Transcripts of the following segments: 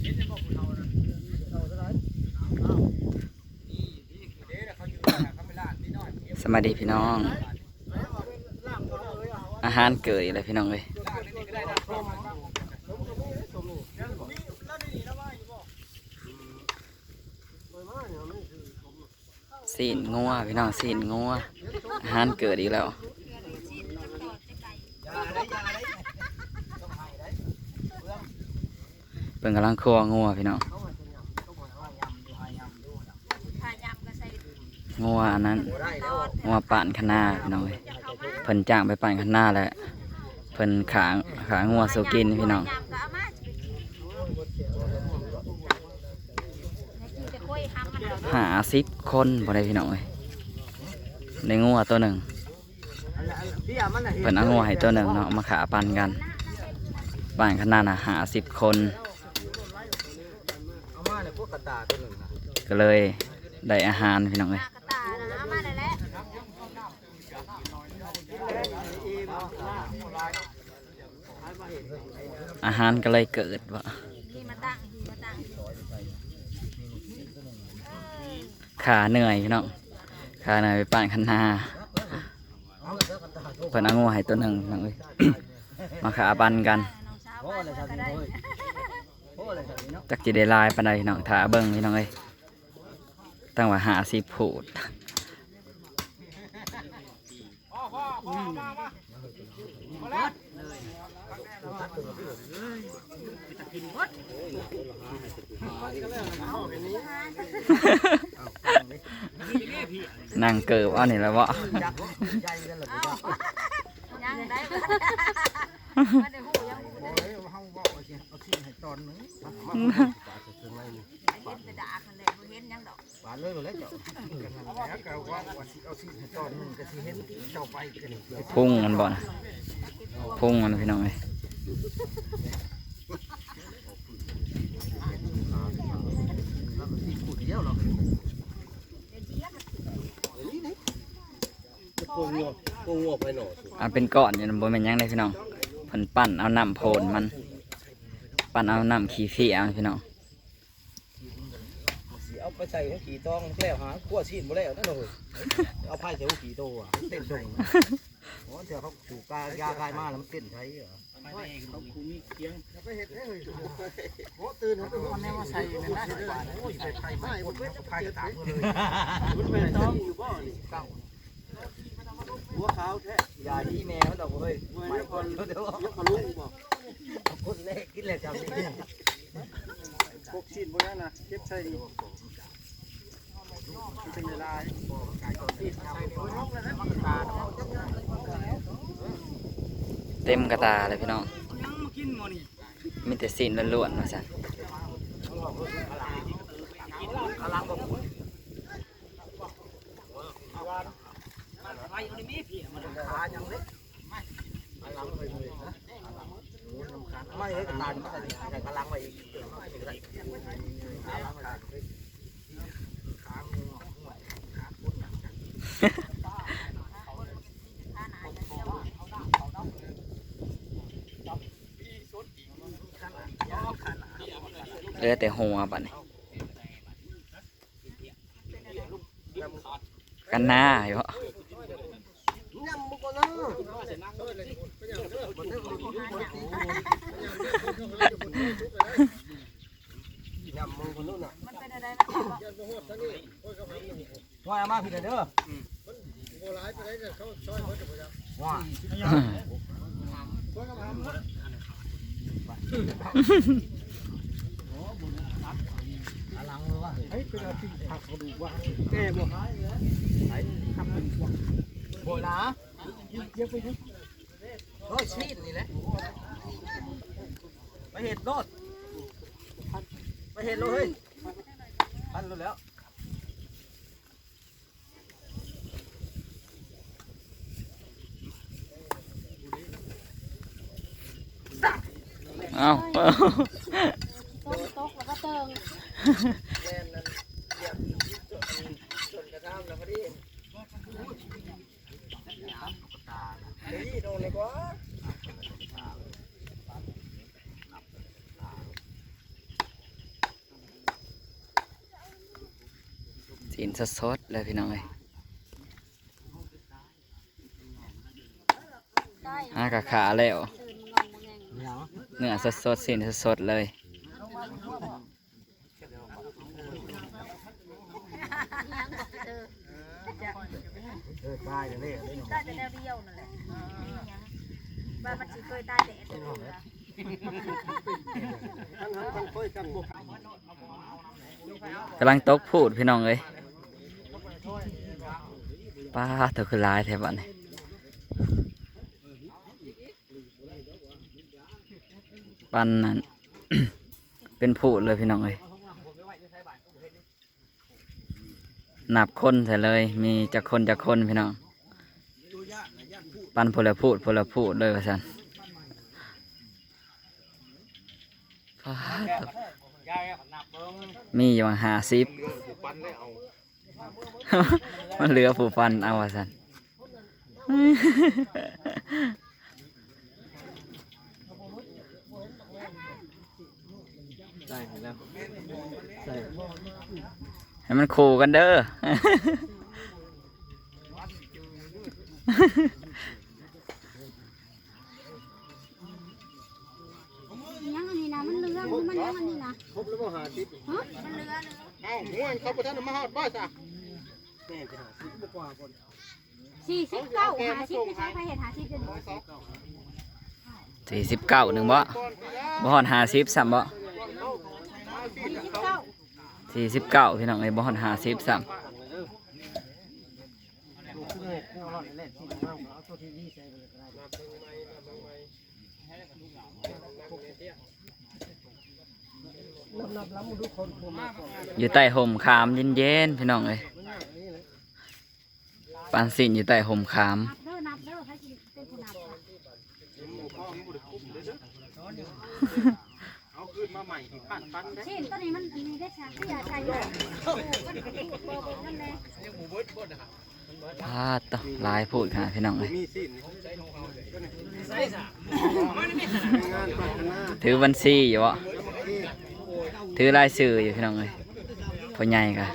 สวัสดีพี่น้อง อาหารเกิดอีกแล้วพี่น้องเลยสีนงัวพี่น้องสีนงัวอาหารเกิดอีกแล้ว เป็นกำลังครัวงัวพี่น้องงัวอันนั้นงัวป่านคณาพี่น้องเพิ่นจ้างไปป่านคณาแหล้วเพิ่นขาขางัวสกินพี่น้องหาสิบคนบ่ได้พี่น้องเอ้ยในงัวตัวหนึ่งเพิ่นเอางัวให้ตัวหนึ่งเนาะมาขาปันกันป่านคณาน่ะหาสิบคน เอามาในพวกกระ ตาตัวหนึ่งนะก็เลยได้อาหารพี่น้องเลยกระตานะเอามาได้แล้วอาหารก็เลยเกิดว่านี่มาตั้งนี่มาตั้งขาเหนื่อยพี่น้องขาเหนื่อยไปป่านคันนาเพิ่นเอางูให้ตัวหนึ่งพี่น้องเลยมาขาปันกัน จักจิได้ลายปานใดพี่น้องถาเบิ่งพี่น้องเลยตั้งว่าหาสิผูดนั่งเกิบเอานี่แหล้ววะ ตอนนึงมาปาดถึงไรนี่เห็นแต่ด่าคันเลยบ่เห็นยังดอกปาดเลยเลยเจ้าแล้วก็ว่าว่าสิเอาสิให้ตอนนึงก็สิเห็นเจ้าไปกันนี่เดี๋ยวพุ่งมันบ่นะพุ่งมันพี่น้องเลยแล้วก็สิพูดเดียวหรอกโกงัวโกงัวไปหน่อสิอันเป็นก้อนอยู่นะบ่แม่นหยังเลยพี่น้องเพิ่นปั้นเอาน้ำโพนมัน ปั้นเอาน้ำขี้เฟียมันพี่น้องสิเอาไปใส่หัวขี่ตองแล้วหาขั้วชีนบ่แล้วนั่นเลยเอาไผ่ใส่หัวขี่โตอะเต้นตรงโอ้เดี๋ยวเขาถูกกายากายมาแล้วมันเต้นใช้เหรอเขาคูมีเคียงไปเห็ดได้เลยโอ้ตื่นเขาต้องเอาแนวมาใส่ในนั้นดีกว่าโอ้ยใส่ไข่ไม่หมดเลยไข่ตามเลยมันเป็นต้องอยู่บ่นี่เก้าหัวขาวแท้อย่าที่แม่มันดอกเว้ยมวยไม่ยกคคนนเดี๋ยวยกมาลุกบ่ คนแรกกินแล้วจำได้พวกชิ้นพวกนั้นนะเก็บใส่ดีมันเป็นเวลาเต็มกระตาเลยพี่น้องยังมากินหมอนี่มีแต่สีนล้วนๆว่าซั่นกำลังก็ไปอยู่ในมีพี่มันขายังเล็กไม่กำลังไปเลยนะ ไม่ให้กระตานก็ใส่แต่กำลังไปอีกไม่ถึงไรกำลังไปขามือขาคนอย่างเหลือแต่หัวบัดนี้กันหน้าอยู่บ่ยำมุกนะยำมือคนนู้นน่ะ มันเป็นอะไรนะ ว่ามาพี่เด้อว่าอลังเลยว่าไอ้เป็นอาชีพผักกระดูกว่าแก่บ่ไอ้ทำเป็นโบราณเยอะไปนิดโอ้ยชีดนี่แหละไปเห็ดโลดไปเห็ดโลดเฮ้ย พันโลดแล้วเอ้าตกตกแล้วก็เติงแกนนั้นเหยียบจนกระทั่งแล้วพอดีเฮ้ยโดนเลยกว่า นสดๆเลยพี่น้องเอ้ยได้อากะขาแล้วตื่นงงแงงเหนียวเนื้อสดๆสินสดๆเลยยังบอกเออจะเออตายเลยเนี่ยได้แต่แนวเดียวนั่นแหละบ้านมันสิเคยตายแต่เอ็ดเลยทั้งทั้งค่อยกันบุกกำลังตกพูดพี่น้องเอ้ย ป้าเธอคือลายแถวบ้านนี่ปันนั้น เป็นพูดเลยพี่น้องเอ้ยนับคนใส่เลย มีจากคนจากคนพี่น้อง ปันพลพูดพลพูดเลยว่าสันป้าเถอะยางมีอยู่หาสิบปันได้เอา มันเหลือผู้ฟันเอาว่าสันได้แล้วใส่ให้มันคู่กันเด้อยังอันนี้นะมันเลือมันยังอันนี้นะครบแล้วบ่หาสิบฮะมันเลือเอ้าห่วยเขาประทานมาฮอดบ่จ้ะ แม่จะหาสิบบ่กว่าคนสี่สิบเก้าหาสิบไม่ใช่ใครเห็นหาสิบเดือนสี่สิบเก้าหนึ่งบ่บ่ฮอดหาสิบสามบ่สี่สิบเก้าสี่สิบเก้าพี่น้องเอ้ยบ่ฮอดหาสิบสามนับๆแล้วมึงดูคนผมมาก่อยู่ใต้ห่มขามเย็นๆพี่น้องเอ้ย ปานสินอยู่ใต้ห่มขามนับเด้อนับเด้อใครสิเป็นผู้นับค่ะเอาคืนมาใหม่ชิ้นตัวนี้มันอันนี้ได้ชาที่ยาชัยเลยโอ้โหมันกระดูกบอร์เบอร์นั่นเลยพาดต่อหลายพูดค่ะพี่น้องเอ้ยถือบัญชีอยู่บ่ถือรายชื่ออยู่พี่น้องเอ้ยพ่อใหญ่ค่ะ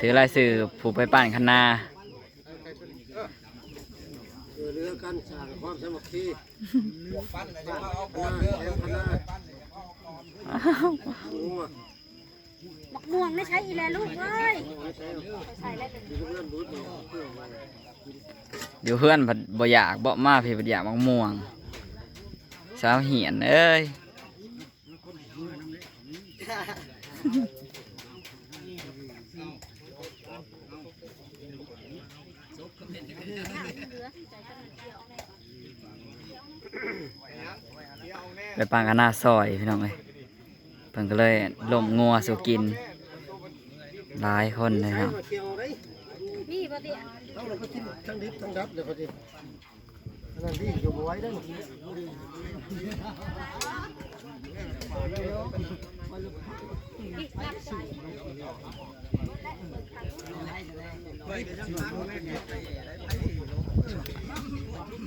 ถือรายชื่อผู้ไปปั่นคันนาเออเรือกันสร้างความสามัคคีปั้นเลยจะมาเอาบคอลณะเด้อแถวคณะงัวหมักม่วงได้ใช้อีแลลูกเอ้ยไม่ใช่หรอกใส่แล้วเป็นอยู่กับเพื่อนบูธเนี่ยเพื่อนมาอยู่เพื่อนผัดบ่อยากบ่มาพี่ผัดอยากมักม่วงสาวเหียนเอ้ย ไปปางกันหน้าซอยพี่น้องเอ้ยเพิ่นก็เลยลมงัวสู่กิน หลายคนเลยเนะมาเกี่ยวได้นี่ปเดี๋ยวเอาเราก็กินทั้งดิบทั้งดับเดี๋ยวพอดีนั่นดีอยู่บ่ไว้ด้อ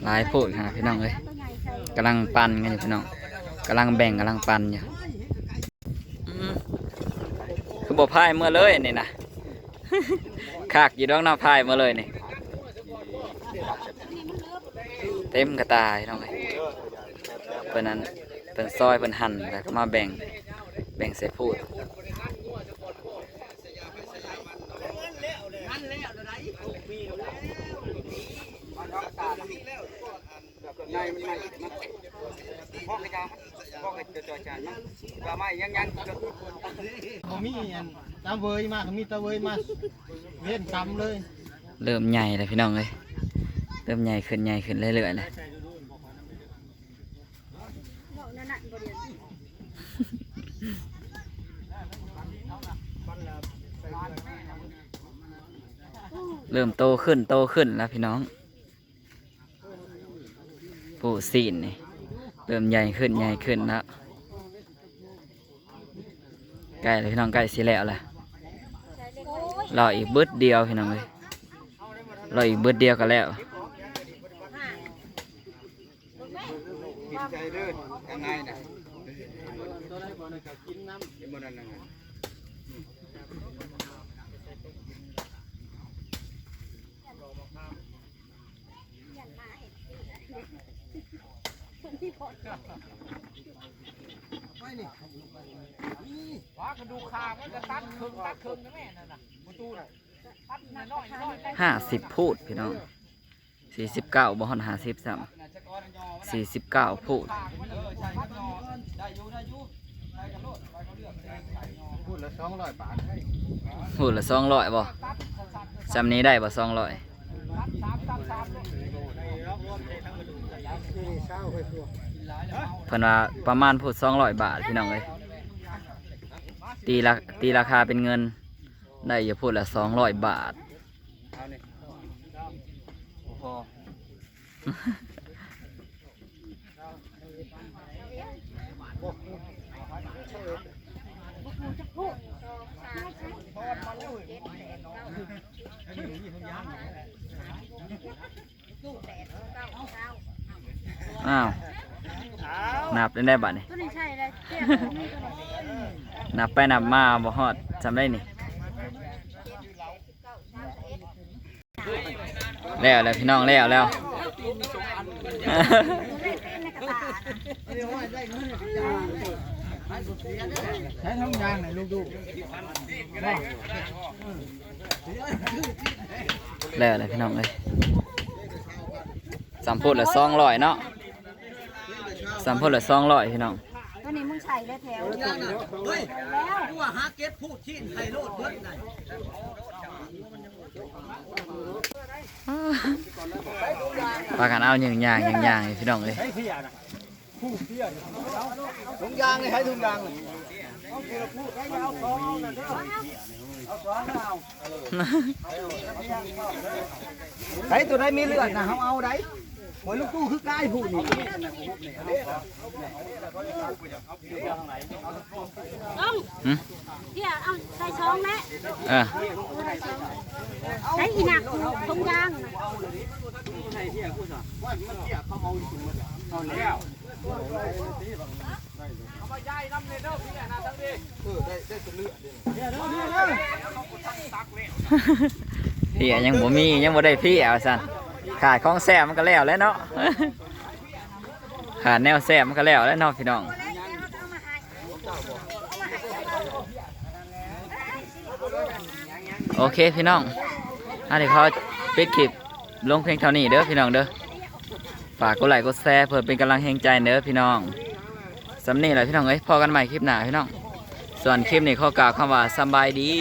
หลายโพูดค่ะพี่น้องเอ้ยกำลังปั่นกันอยู่พี่น้องกำลังแบ่งกำลังปั่นอยู่คือบ่พายเมื่อเลยนี่นะคากอยู่ดอกหน้าพายเมื่อเลยนี่ เต็มกระตายน้องเอ้ยเพิ่นนั้นเพิ่นซอยเพิ่นหั่นแล้วก็มาแบ่งแบ่งใส่พูด นมันมันมันพ่อกระจาพ่อกระจาจอจานมันก็ไม่ยังยังเขามีอันตาเวยมาเขามีตาเวยมาเวียนกรรมเลย เริ่มใหญ่เลยพี่น้องเอ้ยเริ่มใหญ่ขึ้นใหญ่ขึ้นเรื่อยๆเลยเริ่มโตขึ้นโตขึ้นแล้วพี่น้อง ปูสีนนี่เริ่มใหญ่ขึ้นใหญ่ขึ้นแล้วใกล้แล้วพี่น้องใกล้สิแล้วแหละโอ้ยรออีกเบิดเดียวพี่น้องเลยรออีกเบิดเดียวก็แล้วใจเด้อยังไงนะ ว่ากระดูกคางมันจะตัดครึ่งตัดครึ่งนะแม่นั่นน่ะประตูน่ะตัดน้อยน้อยห้าสิบพูดพี่น้องสี่สิบเก้าบ่ฮอนห้าสิบสามสี่สิบเก้าพูดพูดละสองร้อยบาทพูดละสองร้อยบ่จำนี้ได้บ่สองร้อย เช้าไปตัวเพิ่นว่าประมาณพูดสองร้อยบาทพี่น้องเลยตีราตีราคาเป็นเงิน ได้อย่าพูดละสองร้อยบาท ออ้าวนับได้ได้บัตรนี่ตัวนี้ใช่เลยเตี้ยตัวนี้ตัวนี้นับไปนับมาบ่ฮอดจำได้นี่แล้วแล้วพี่น้องแล้วแล้วใช้ทำยางไหนลูกดูแล้วแล้วพี่น้องเลยสามพูดละสองร้อยเนาะ สามพูดละสองร้อยพี่น้องตัวนี้มึงใส่เลยแถวเฮ้ยกูว่าหาเก็ตพูดที่ไทยโลดเบิดไหนปากันเอาอย่างอย่างอย่างอย่างพี่น้องเลยถุงยางเลยใช้ถุงยางเลยใช้ตัวได้มีเลือดนะเขาเอาได้ หวยลูกตู้คือกายพูดนี่ต้องหึเตี้ยเอาใส่ช้องแม่เออใช้อีหนักทงยางพี่ยังบ่มียังบ่ได้พี่เอาสั่น ขาดของแซ่มันก็แล้วแล้วเนาะขาดแนวแซ่มันก็แล้วแล้วเนาะพี่น้องโอเคพี่น้องอันนี้เขาปิดคลิปลงเพลงเท่านี้เด้อพี่น้องเด้อฝากกดไลค์กดแชร์เพื่อเป็นกำลังแห่งใจเด้อพี่น้องสำนี่แหละพี่น้องเอ้ยพอกันใหม่คลิปหน้าพี่น้อง ส่วนคลิปนี้ข้อกล่าวคำว่าสบายดี